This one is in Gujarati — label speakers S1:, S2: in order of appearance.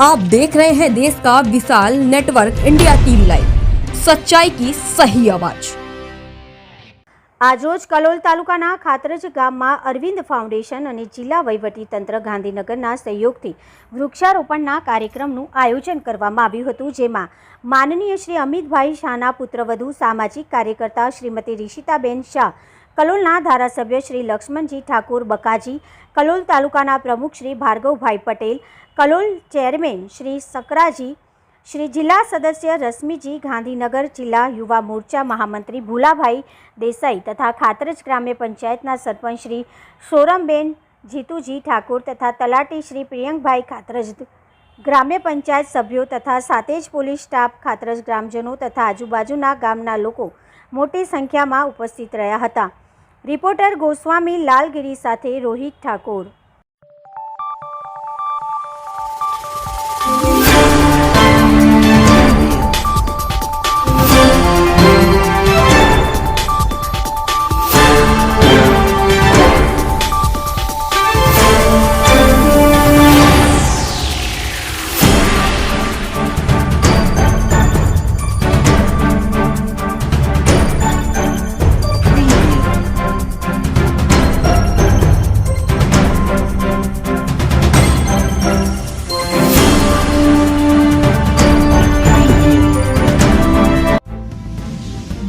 S1: आप देख रहे हैं देश का विशाल नेटवर्क इंडिया टीवी लाइव सच्चाई की सही आवाज
S2: આજરોજ કલોલ તાલુકાના ખાતરજ ગામમાં અરવિંદ ફાઉન્ડેશન અને જિલ્લા વહીવટીતંત્ર ગાંધીનગરના સહયોગથી વૃક્ષારોપણના કાર્યક્રમનું આયોજન કરવામાં આવ્યું હતું જેમાં માનનીય શ્રી અમિતભાઈ શાહના પુત્રવધુ સામાજિક કાર્યકર્તા શ્રીમતી રિશિતાબેન શાહ કલોલના ધારાસભ્ય શ્રી લક્ષ્મણજી ઠાકુર બકાજી, કલોલ તાલુકાના પ્રમુખ શ્રી ભાર્ગવભાઈ પટેલ, કલોલ ચેરમેન શ્રી સકરાજી, શ્રી જિલ્લા સદસ્ય રશ્મિજી ગાંધીનગર જિલ્લા યુવા મોરચા મહામંત્રી ભૂલાભાઈ દેસાઈ તથા ખાતરજ ગ્રામ્ય પંચાયતના સરપંચ શ્રી સોરમબેન જીતુજી ઠાકુર તથા તલાટી શ્રી પ્રિયંકભાઈ ખાતરજ ગ્રામ્ય પંચાયત સભ્યો તથા સાથે જ પોલીસ સ્ટાફ, ખાતરજ ગ્રામજનો તથા આજુબાજુના ગામના લોકો મોટી સંખ્યામાં ઉપસ્થિત રહ્યા હતા. રિપોર્ટર ગોસ્વામી લાલગીરી સાથે રોહિત ઠાકોર